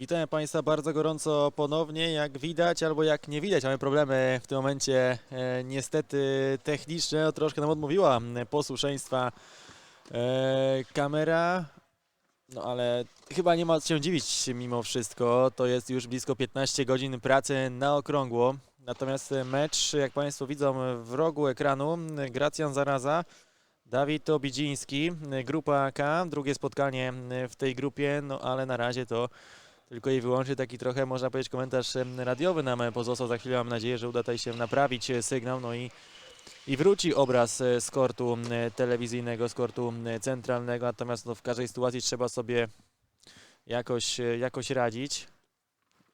Witamy Państwa bardzo gorąco ponownie. Jak widać albo jak nie widać, mamy problemy w tym momencie e, niestety techniczne. No, Troszkę nam odmówiła m, posłuszeństwa e, kamera. No ale chyba nie ma co się dziwić mimo wszystko. To jest już blisko 15 godzin pracy na okrągło. Natomiast mecz, jak Państwo widzą w rogu ekranu, Gracjan Zaraza, Dawid Obidziński, grupa K, drugie spotkanie w tej grupie, no ale na razie to tylko i wyłącznie taki trochę, można powiedzieć, komentarz radiowy nam e, pozostał. Za chwilę mam nadzieję, że uda tutaj się naprawić e, sygnał, no i, i wróci obraz e, z kortu telewizyjnego, z kortu centralnego. Natomiast no, w każdej sytuacji trzeba sobie jakoś, jakoś radzić.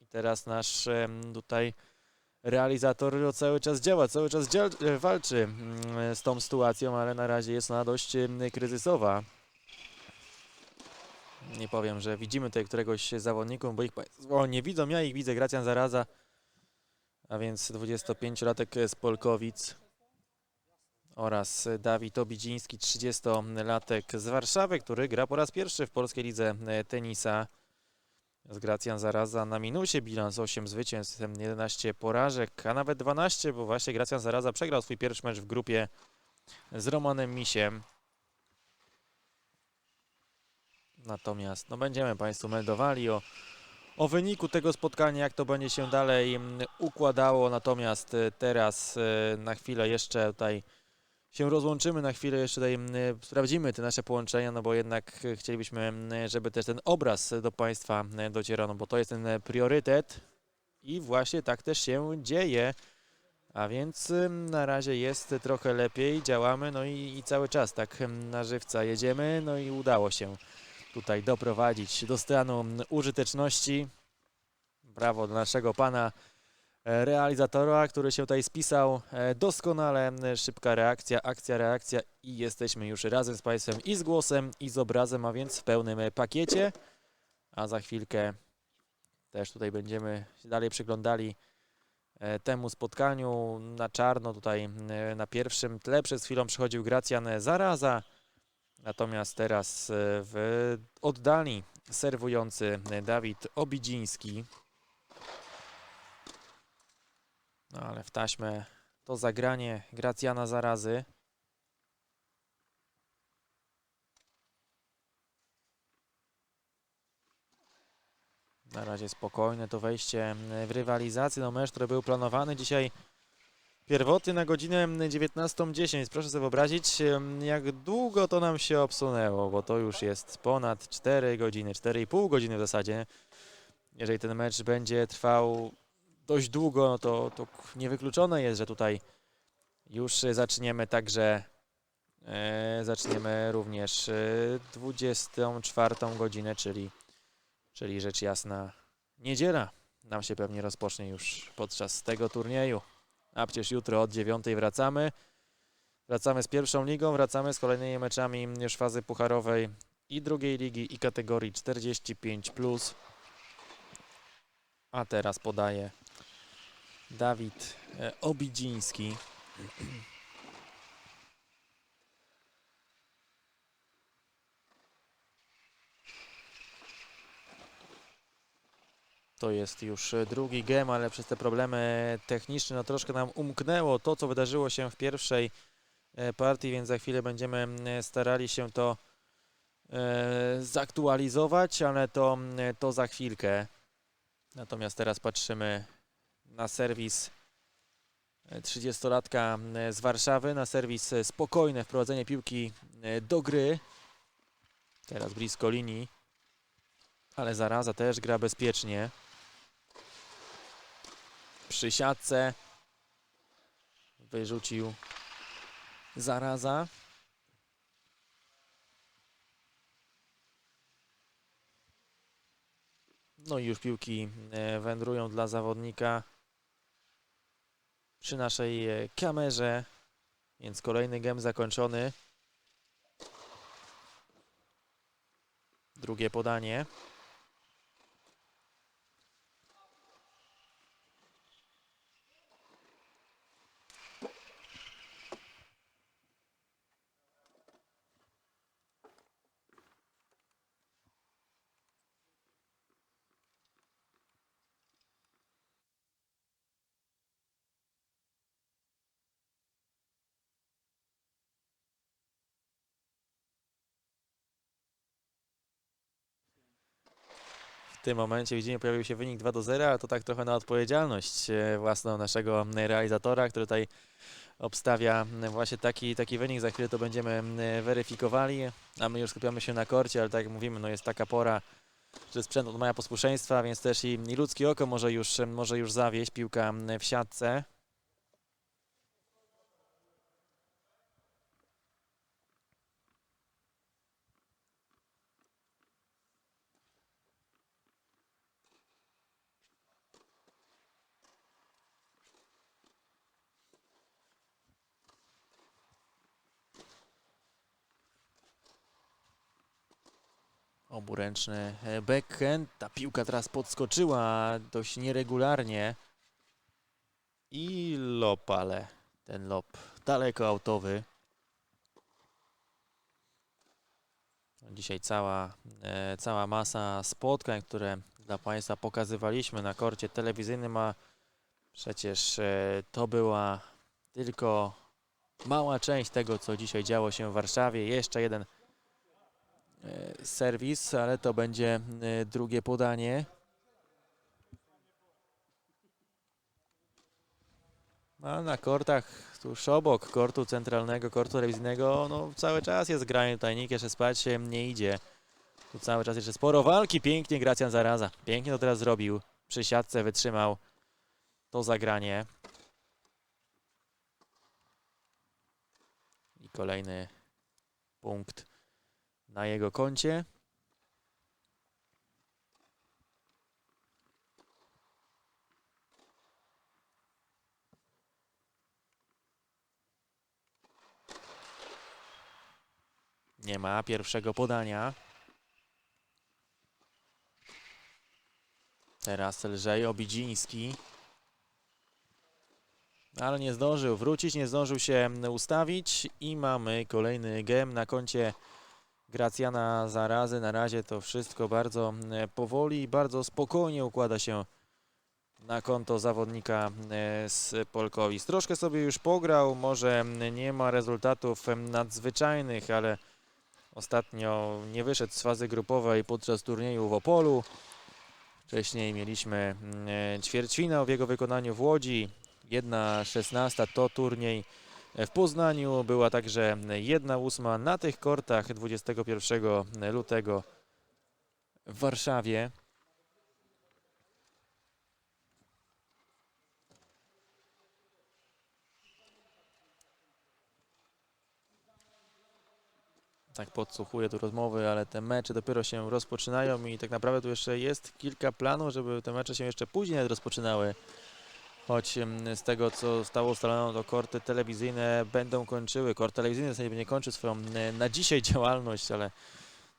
I teraz nasz tutaj realizator no, cały czas działa, cały czas walczy z tą sytuacją, ale na razie jest ona dość kryzysowa. Nie powiem, że widzimy tutaj któregoś z zawodników, bo ich Państwo nie widzą. Ja ich widzę, Gracjan Zaraza, a więc 25-latek z Polkowic oraz Dawid Obidziński, 30-latek z Warszawy, który gra po raz pierwszy w polskiej lidze e, tenisa. Z Gracjan Zaraza na minusie, bilans 8 zwycięstw, 11 porażek, a nawet 12, bo właśnie Gracjan Zaraza przegrał swój pierwszy mecz w grupie z Romanem Misiem. Natomiast no będziemy Państwu meldowali o, o wyniku tego spotkania, jak to będzie się dalej mm, układało. Natomiast e, teraz e, na chwilę jeszcze tutaj się rozłączymy, na chwilę jeszcze tutaj mm, sprawdzimy te nasze połączenia, no bo jednak e, chcielibyśmy, mm, żeby też ten obraz do Państwa docierał, no bo to jest ten priorytet i właśnie tak też się dzieje. A więc na razie jest trochę lepiej, działamy, no i, i cały czas tak na żywca jedziemy, no i udało się tutaj doprowadzić do stanu użyteczności. Brawo dla naszego pana e, realizatora, który się tutaj spisał e, doskonale. E, Szybka reakcja, akcja, reakcja i jesteśmy już razem z Państwem i z głosem, i z obrazem, a więc w pełnym pakiecie. A za chwilkę też tutaj będziemy się dalej przyglądali temu spotkaniu na czarno. Tutaj na pierwszym tle przez chwilę przychodził Gracjan Zaraza. Natomiast teraz e, w oddali serwujący Dawid Obidziński. No ale w taśmę to zagranie Gracjana Zarazy. Na razie spokojne to wejście w rywalizację. No mecz, który był planowany dzisiaj Pierwotnie na godzinę 19.10. Proszę sobie wyobrazić, jak długo to nam się obsunęło, bo to już jest ponad 4 godziny, 4,5 godziny w zasadzie. Jeżeli ten mecz będzie trwał dość długo, no to, to niewykluczone jest, że tutaj już e, zaczniemy także e, zaczniemy również e, 24 godzinę, czyli, czyli rzecz jasna niedziela nam się pewnie rozpocznie już podczas tego turnieju. A przecież jutro od 9 wracamy. Wracamy z pierwszą ligą, wracamy z kolejnymi meczami już fazy pucharowej i drugiej ligi i kategorii 45. A teraz podaje Dawid e, Obidziński. To jest już e, drugi gem, ale przez te problemy techniczne no troszkę nam umknęło to, co wydarzyło się w pierwszej e, partii, więc za chwilę będziemy starali się to e, zaktualizować, ale to, to za chwilkę. Natomiast teraz patrzymy na serwis e, 30-latka mm, z Warszawy, na serwis spokojne wprowadzenie piłki do gry. Teraz blisko linii, ale zaraza też gra bezpiecznie przy siatce. Wyrzucił zaraza. No i już piłki e, wędrują dla zawodnika przy naszej e, kamerze. Więc kolejny gem zakończony. Drugie podanie. Tym momencie widzimy, pojawił się wynik 2 do 0, ale to tak trochę na odpowiedzialność e, własną naszego realizatora, który tutaj obstawia e, właśnie taki, taki wynik. Za chwilę to będziemy e, weryfikowali, a my już skupiamy się na korcie, ale tak jak mówimy, no jest taka pora, że sprzęt odmawia posłuszeństwa, więc też i, i ludzkie oko może już, może już zawieść piłka w siatce. Oburęczny e, backhand. Ta piłka teraz podskoczyła dość nieregularnie. I lop, ale ten lop daleko autowy. Dzisiaj cała, e, cała masa spotkań, które dla Państwa pokazywaliśmy na korcie telewizyjnym, a przecież e, to była tylko mała część tego, co dzisiaj działo się w Warszawie. Jeszcze jeden serwis, ale to będzie e, drugie podanie. A na kortach tuż obok kortu centralnego, kortu telewizyjnego, no cały czas jest granie tutaj, nikt jeszcze spać się nie idzie. Tu cały czas jeszcze sporo walki, pięknie Gracjan Zaraza. Pięknie to teraz zrobił. Przy siatce wytrzymał to zagranie. I kolejny punkt na jego koncie. Nie ma pierwszego podania. Teraz lżej Obidziński. Ale nie zdążył wrócić, nie zdążył się ustawić i mamy kolejny gem na koncie Gracjana Zarazy. Na razie to wszystko bardzo e, powoli i bardzo spokojnie układa się na konto zawodnika e, z Polkowic. Troszkę sobie już pograł, może nie ma rezultatów nadzwyczajnych, ale ostatnio nie wyszedł z fazy grupowej podczas turnieju w Opolu. Wcześniej mieliśmy mm, e, ćwierćfinał w jego wykonaniu w Łodzi. Jedna szesnasta to turniej w Poznaniu. Była także jedna ósma na tych kortach 21 lutego w Warszawie. Tak podsłuchuję tu rozmowy, ale te mecze dopiero się rozpoczynają i tak naprawdę tu jeszcze jest kilka planów, żeby te mecze się jeszcze później rozpoczynały. Choć z tego, co zostało ustalone, to korty telewizyjne będą kończyły. Kort telewizyjny w będzie kończył swoją na dzisiaj działalność, ale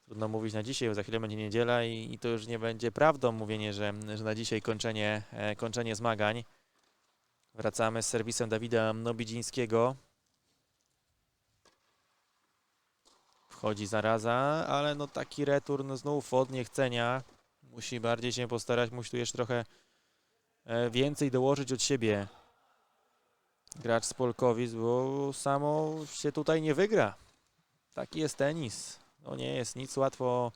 trudno mówić na dzisiaj, bo za chwilę będzie niedziela i, i to już nie będzie prawdą mówienie, że, że na dzisiaj kończenie, e, kończenie zmagań. Wracamy z serwisem Dawida Nobidzińskiego. Wchodzi zaraza, ale no taki return znów od niechcenia. Musi bardziej się postarać, musi tu jeszcze trochę więcej dołożyć od siebie. Gracz z Polkowic, bo samo się tutaj nie wygra. Taki jest tenis. No nie jest nic łatwo,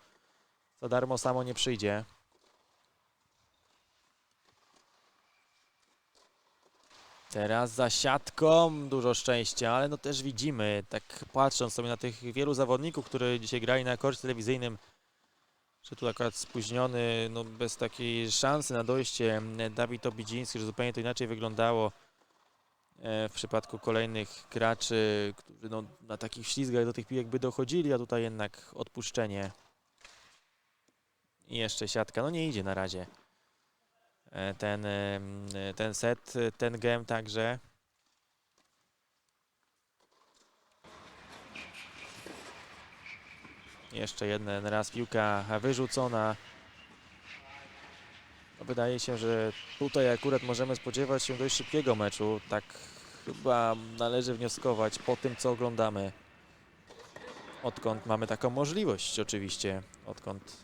za darmo samo nie przyjdzie. Teraz za siatką, dużo szczęścia, ale no też widzimy, tak patrząc sobie na tych wielu zawodników, którzy dzisiaj grali na korcie telewizyjnym, że tu akurat spóźniony, no bez takiej szansy na dojście m, Dawid Obidziński, że zupełnie to inaczej wyglądało e, w przypadku kolejnych graczy, którzy no, na takich ślizgach do tych piłek by dochodzili, a tutaj jednak odpuszczenie. I jeszcze siatka, no nie idzie na razie e, ten, em, ten set, ten game także. Jeszcze jeden raz piłka wyrzucona. No, Wydaje się, że tutaj akurat możemy spodziewać się dość szybkiego meczu. Tak chyba należy wnioskować po tym, co oglądamy. Odkąd mamy taką możliwość, oczywiście. Odkąd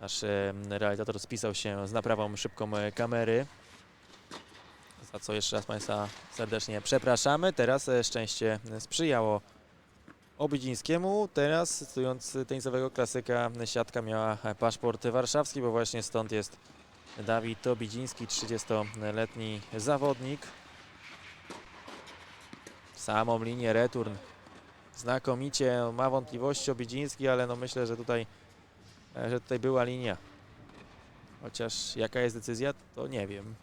nasz realizator spisał się z naprawą szybką kamery. Za co jeszcze raz Państwa serdecznie przepraszamy. Teraz e, szczęście sprzyjało Obidzińskiemu. Teraz, stojąc tenisowego klasyka, siatka miała paszport warszawski, bo właśnie stąd jest Dawid Obidziński, 30-letni zawodnik. Samą linię return. Znakomicie ma wątpliwości Obidziński, ale no myślę, że tutaj, że tutaj była linia. Chociaż jaka jest decyzja, to nie wiem.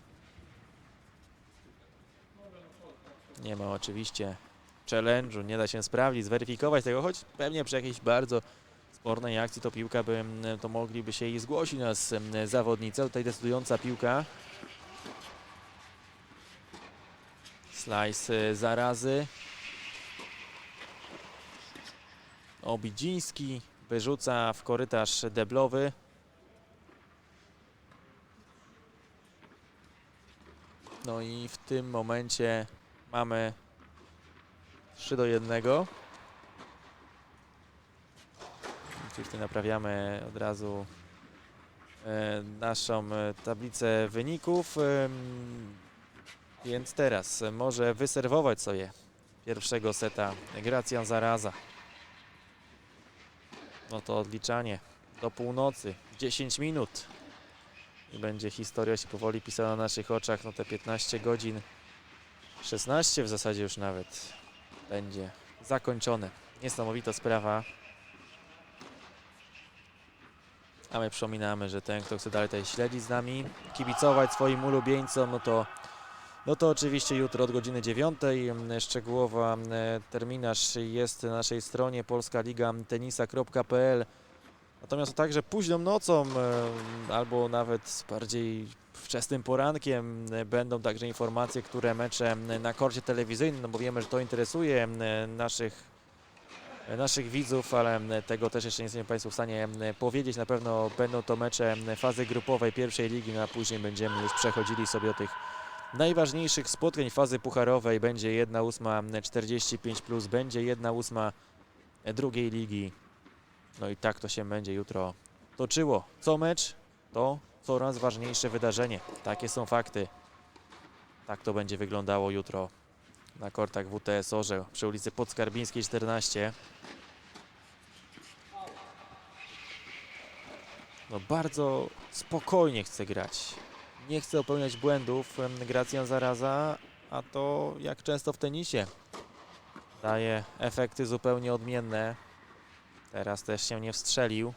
Nie ma oczywiście challenge'u, nie da się sprawdzić, zweryfikować tego, choć pewnie przy jakiejś bardzo spornej akcji to piłka by, to mogliby się i zgłosić nas zawodnicy. Tutaj decydująca piłka. Slice y, zarazy. Obidziński wyrzuca w korytarz deblowy. No i w tym momencie mamy 3 do 1. Czyli naprawiamy od razu e, naszą e, tablicę wyników. Em, Więc teraz może wyserwować sobie pierwszego seta Gracjan Zaraza. No to odliczanie do północy, 10 minut. I będzie historia się powoli pisała na naszych oczach. No te 15 godzin, 16 w zasadzie już nawet będzie zakończone. Niesamowita sprawa. A my przypominamy, że ten, kto chce dalej tutaj śledzić z nami, kibicować swoim ulubieńcom, no to, no to oczywiście jutro od godziny 9. Szczegółowa e, terminarz jest na naszej stronie polskaliga-tenisa.pl. Natomiast także późną nocą e, albo nawet bardziej wczesnym porankiem będą także informacje, które mecze na korcie telewizyjnym, no bo wiemy, że to interesuje naszych naszych widzów, ale tego też jeszcze nie jesteśmy Państwu w stanie powiedzieć. Na pewno będą to mecze fazy grupowej pierwszej ligi, no a później będziemy już przechodzili sobie do tych najważniejszych spotkań fazy pucharowej. Będzie 1 ósma 45 plus, będzie 1 ósma drugiej ligi. No i tak to się będzie jutro toczyło. Co mecz, to coraz ważniejsze wydarzenie. Takie są fakty. Tak to będzie wyglądało jutro na kortach WTS Orzeł przy ulicy Podskarbińskiej 14. No bardzo spokojnie chce grać. Nie chce popełniać błędów Gracjan Zaraza, a to jak często w tenisie daje efekty zupełnie odmienne. Teraz też się nie wstrzelił.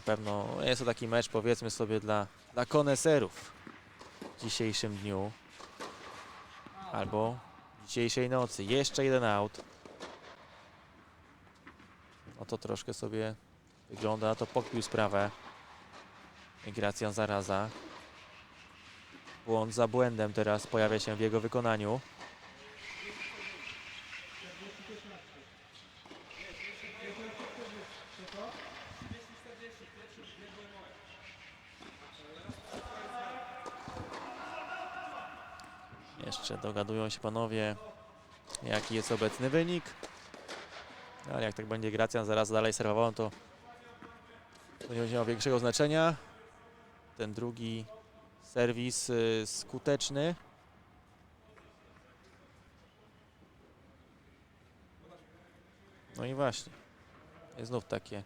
Na pewno jest to taki mecz powiedzmy sobie dla, dla koneserów w dzisiejszym dniu albo dzisiejszej nocy. Jeszcze jeden out. No to troszkę sobie wygląda, to pokpił sprawę. Migracjan zaraza. Błąd za błędem teraz pojawia się w jego wykonaniu. Jeszcze dogadują się panowie, jaki jest obecny wynik. Ale jak tak będzie Gracjan zaraz dalej serwował, to będzie miało większego znaczenia. Ten drugi serwis y, skuteczny. No i właśnie. Jest znów takie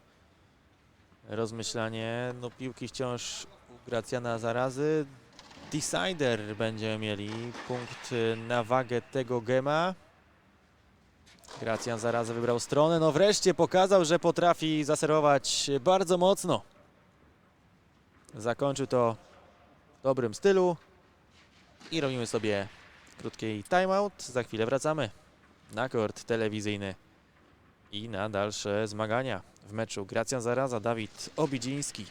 rozmyślanie. No piłki wciąż u Gracjana zarazy. Decider będziemy mieli. Punkt na wagę tego gema. Gracjan zaraz wybrał stronę. No wreszcie pokazał, że potrafi zaserwować bardzo mocno. Zakończył to w dobrym stylu. I robimy sobie krótki timeout. Za chwilę wracamy na kort telewizyjny i na dalsze zmagania w meczu Gracjan Zaraza, Dawid Obidziński.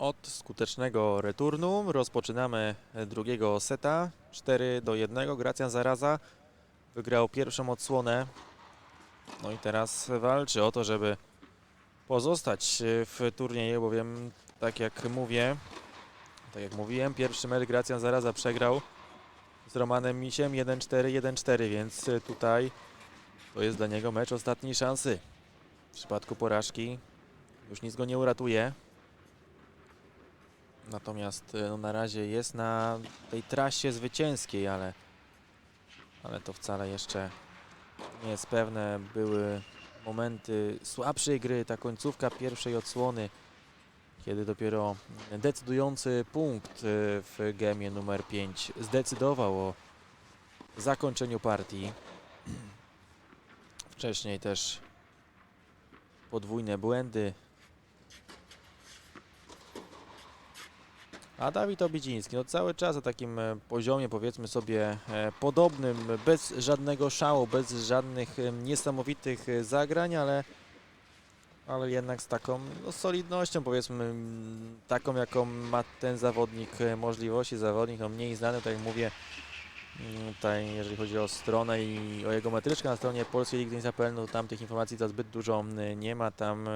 Od skutecznego returnu. Rozpoczynamy drugiego seta. 4 do 1. Gracjan Zaraza wygrał pierwszą odsłonę. No i teraz walczy o to, żeby pozostać w turnieju, bowiem tak jak mówię, tak jak mówiłem, pierwszy mecz Gracjan Zaraza przegrał z Romanem Misiem 1-4, 1-4, więc tutaj to jest dla niego mecz ostatniej szansy. W przypadku porażki już nic go nie uratuje. Natomiast e, no, na razie jest na tej trasie zwycięskiej, ale, ale to wcale jeszcze nie jest pewne. Były momenty słabszej gry, ta końcówka pierwszej odsłony, kiedy dopiero decydujący punkt e, w gemie numer 5 zdecydował o zakończeniu partii. Wcześniej też podwójne błędy. A Dawid Obidziński, no cały czas na takim e, poziomie powiedzmy sobie e, podobnym, bez żadnego szału, bez żadnych niesamowitych e, zagrań, ale, ale jednak z taką no, solidnością powiedzmy, taką jaką ma ten zawodnik możliwości, zawodnik no mniej znany, tak jak mówię, mm, tutaj jeżeli chodzi o stronę i o jego metryczkę na stronie polskiej Ligi Tenisa.pl, no tam tych informacji to zbyt dużo nie ma, tam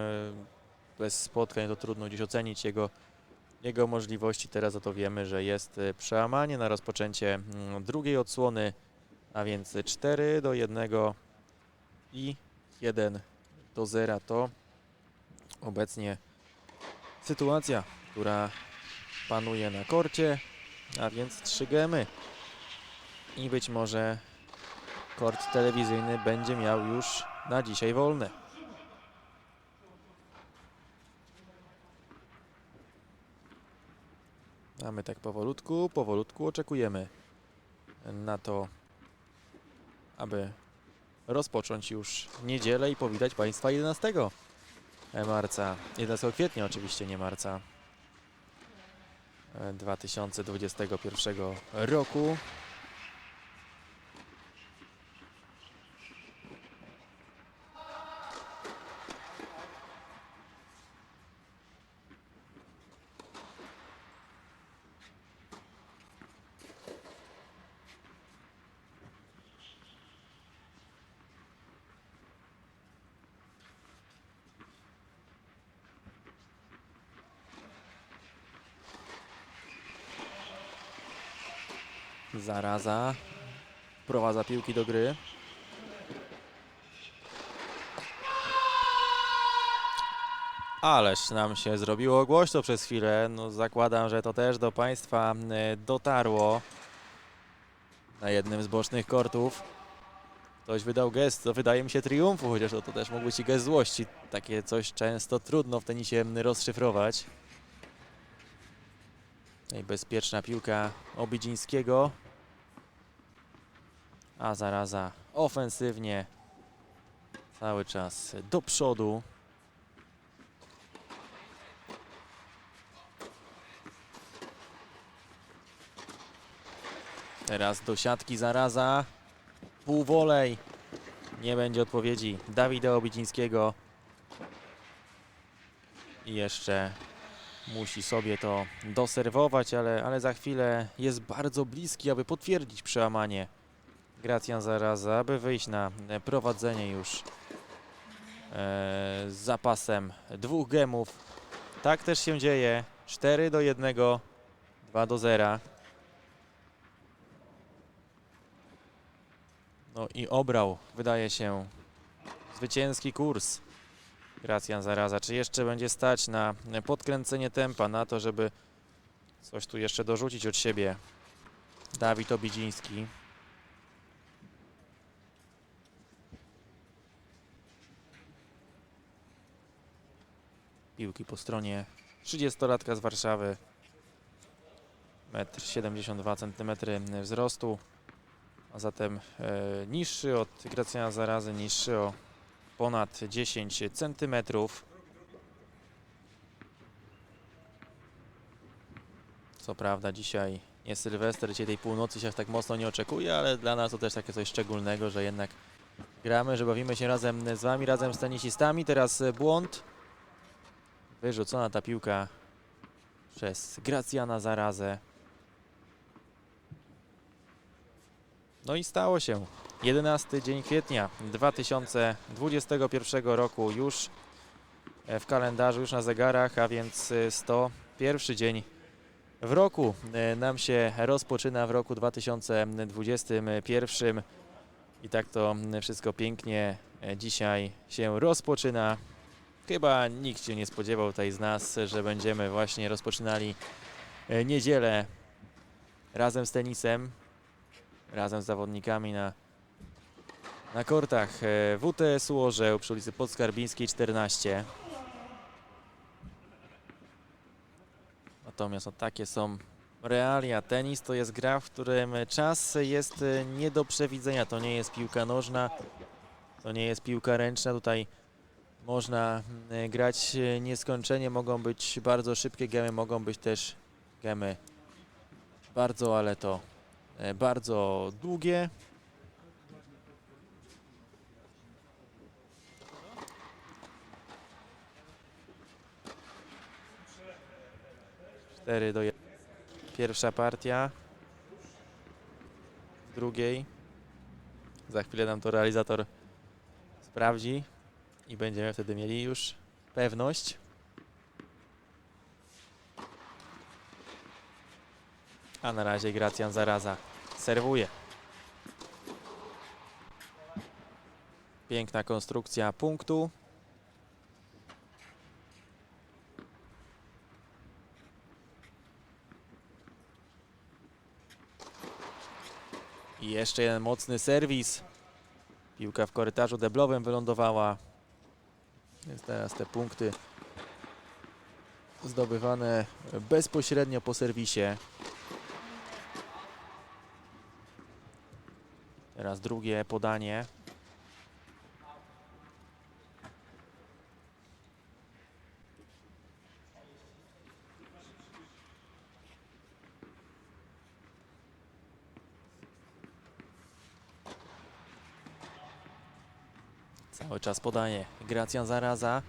bez spotkań to trudno gdzieś ocenić jego jego możliwości. Teraz o to wiemy, że jest e, przełamanie na rozpoczęcie mm, drugiej odsłony, a więc 4 do 1 i 1 do 0 to obecnie sytuacja, która panuje na korcie, a więc 3 gemy. I być może kort telewizyjny będzie miał już na dzisiaj wolne. A my tak powolutku, powolutku oczekujemy na to, aby rozpocząć już niedzielę i powitać Państwa 11 marca, 11 kwietnia oczywiście, nie marca e, 2021 roku. Zaraza wprowadza piłki do gry. Ależ nam się zrobiło głośno przez chwilę. No, zakładam, że to też do Państwa e, dotarło na jednym z bocznych kortów. Ktoś wydał gest, to wydaje mi się triumfu, chociaż to, to też mógł być i gest złości. Takie coś często trudno w tenisie rozszyfrować. Tutaj bezpieczna piłka Obidzińskiego. A zaraza ofensywnie cały czas do przodu. Teraz do siatki zaraza. Półwolej. Nie będzie odpowiedzi Dawida Obidzińskiego. I jeszcze musi sobie to doserwować, ale, ale za chwilę jest bardzo bliski, aby potwierdzić przełamanie. Gracjan Zaraza, aby wyjść na e, prowadzenie już e, z zapasem dwóch gemów. Tak też się dzieje. 4 do 1, 2 do 0. No i obrał, wydaje się, zwycięski kurs. Gracjan Zaraza. Czy jeszcze będzie stać na podkręcenie tempa, na to, żeby coś tu jeszcze dorzucić od siebie? Dawid Obidziński. Piłki po stronie 30-latka z Warszawy. 1,72 cm wzrostu, a zatem e, niższy od Gracjana Zarazy, niższy o ponad 10 cm. Co prawda dzisiaj nie Sylwester, dzisiaj tej północy się aż tak mocno nie oczekuje, ale dla nas to też takie coś szczególnego, że jednak gramy, że bawimy się razem z Wami, razem z tenisistami. Teraz błąd. Wyrzucona ta piłka przez Gracjana Zarazę. No i stało się. 11 dzień kwietnia 2021 roku już e, w kalendarzu, już na zegarach, a więc e, 101 dzień w roku e, nam się rozpoczyna w roku 2021 i tak to wszystko pięknie e, dzisiaj się rozpoczyna. Chyba nikt się nie spodziewał tutaj z nas, że będziemy właśnie rozpoczynali e, niedzielę razem z tenisem, razem z zawodnikami na, na kortach e, WTS-u Orzeł przy ulicy Podskarbińskiej 14. Natomiast no, takie są realia. Tenis to jest gra, w którym czas jest e, nie do przewidzenia. To nie jest piłka nożna, to nie jest piłka ręczna. Tutaj można mm, grać e, nieskończenie. Mogą być bardzo szybkie gemy, mogą być też gemy bardzo, ale to e, bardzo długie. Cztery do Pierwsza partia. W drugiej. Za chwilę nam to realizator sprawdzi i będziemy wtedy mieli już pewność. A na razie Gracjan Zaraza serwuje. Piękna konstrukcja punktu. I jeszcze jeden mocny serwis. Piłka w korytarzu deblowym wylądowała. Jest teraz te punkty zdobywane bezpośrednio po serwisie. Teraz drugie podanie. Cały czas podaje. Gracjan Zaraza.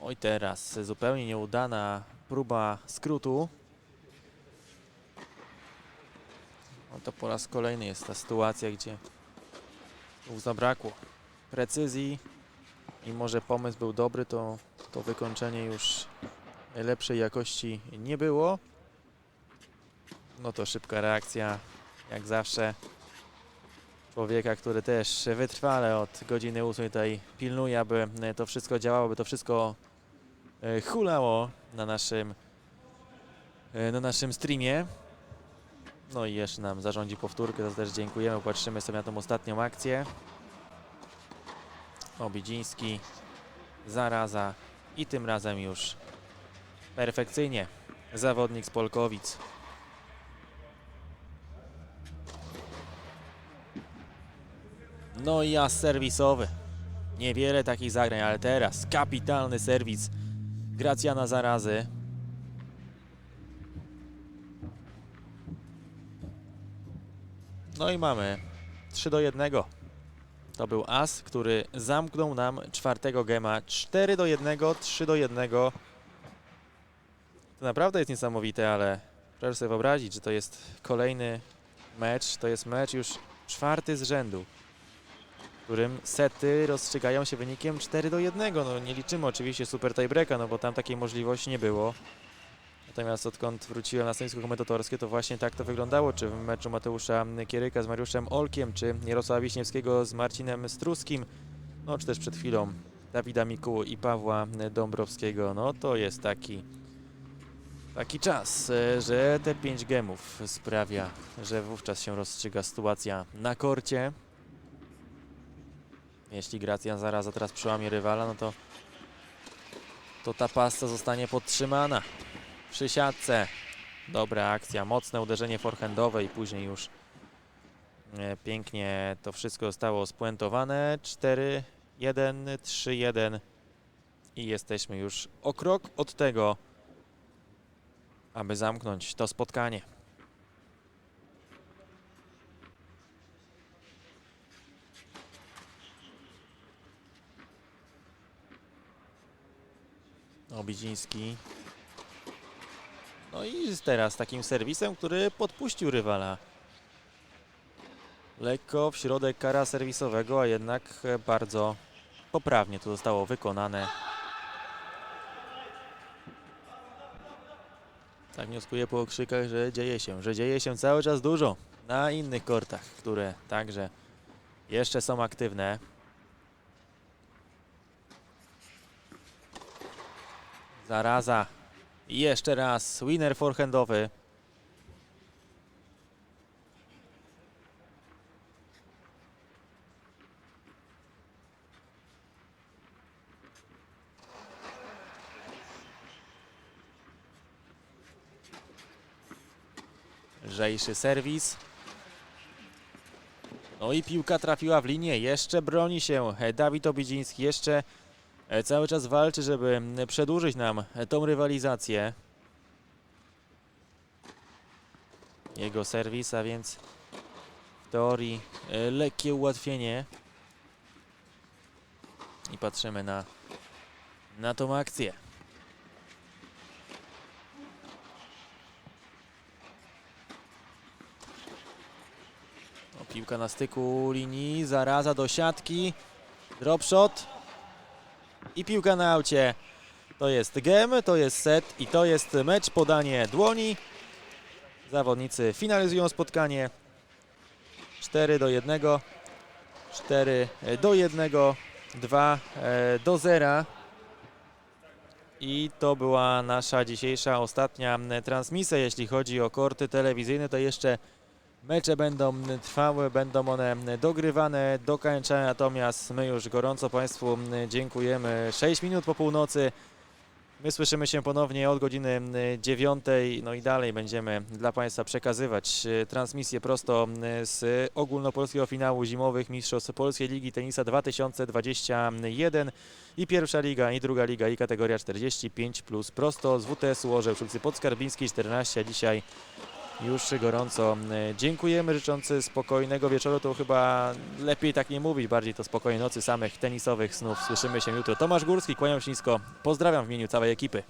Oj teraz zupełnie nieudana próba skrótu. No to po raz kolejny jest ta sytuacja, gdzie zabrakło precyzji. Mimo, że pomysł był dobry, to to wykończenie już lepszej jakości nie było. No to szybka reakcja, jak zawsze człowieka, który też wytrwale od godziny 8 tutaj pilnuje, aby to wszystko działało, aby to wszystko e, hulało na naszym e, na naszym streamie. No i jeszcze nam zarządzi powtórkę, za to też dziękujemy. Patrzymy sobie na tą ostatnią akcję. Obidziński, zaraza i tym razem już perfekcyjnie zawodnik z Polkowic. No i as serwisowy. Niewiele takich zagrań, ale teraz kapitalny serwis Gracjana Zarazy. No i mamy 3 do 1. To był as, który zamknął nam czwartego gema. 4 do 1, 3 do 1. To naprawdę jest niesamowite, ale proszę sobie wyobrazić, że to jest kolejny mecz. To jest mecz już czwarty z rzędu którym sety rozstrzygają się wynikiem 4 do 1. No nie liczymy oczywiście super tiebreaka, no bo tam takiej możliwości nie było. Natomiast odkąd wróciłem na stanowisko komentatorskie, to właśnie tak to wyglądało, czy w meczu Mateusza Kieryka z Mariuszem Olkiem, czy Jarosława Wiśniewskiego z Marcinem Struskim, no czy też przed chwilą Dawida Mikuł i Pawła Dąbrowskiego. No to jest taki taki czas, e, że te 5 gemów sprawia, że wówczas się rozstrzyga sytuacja na korcie. Jeśli Gracjan zaraz teraz przełamie rywala, no to, to ta pasta zostanie podtrzymana przy siatce. Dobra akcja, mocne uderzenie forehandowe i później już e, pięknie to wszystko zostało spuentowane. 4, 1, 3, 1 i jesteśmy już o krok od tego, aby zamknąć to spotkanie. Obidziński. No i teraz takim serwisem, który podpuścił rywala. Lekko w środek kara serwisowego, a jednak bardzo poprawnie to zostało wykonane. Tak wnioskuję po okrzykach, że dzieje się, że dzieje się cały czas dużo na innych kortach, które także jeszcze są aktywne. Zaraza. I jeszcze raz winner forehandowy. Lżejszy serwis. No i piłka trafiła w linię. Jeszcze broni się Dawid Obidziński. Jeszcze cały czas walczy, żeby przedłużyć nam e, tą rywalizację. Jego serwis, a więc w teorii e, lekkie ułatwienie. I patrzymy na, na tą akcję. Piłka na styku linii, zaraza do siatki, drop shot i piłka na aucie. To jest gem, to jest set i to jest mecz, podanie dłoni. Zawodnicy finalizują spotkanie 4 do 1, 4 do 1, 2 e, do 0. I to była nasza dzisiejsza ostatnia transmisja, jeśli chodzi o korty telewizyjne, to jeszcze Mecze będą trwały, będą one dogrywane, dokończane, natomiast my już gorąco Państwu dziękujemy. 6 minut po północy. My słyszymy się ponownie od godziny 9, no i dalej będziemy dla Państwa przekazywać transmisję prosto z ogólnopolskiego finału zimowych Mistrzostw Polskiej Ligi Tenisa 2021 i pierwsza liga, i druga liga, i kategoria 45+, plus prosto z WTS-u Orzeł przy ulicy Podskarbińskiej 14, a dzisiaj już gorąco e, dziękujemy, życząc spokojnego wieczoru. To chyba lepiej tak nie mówić, bardziej to spokojnej nocy, samych tenisowych snów. Słyszymy się jutro. Tomasz Górski, kłaniam się nisko. Pozdrawiam w imieniu całej ekipy.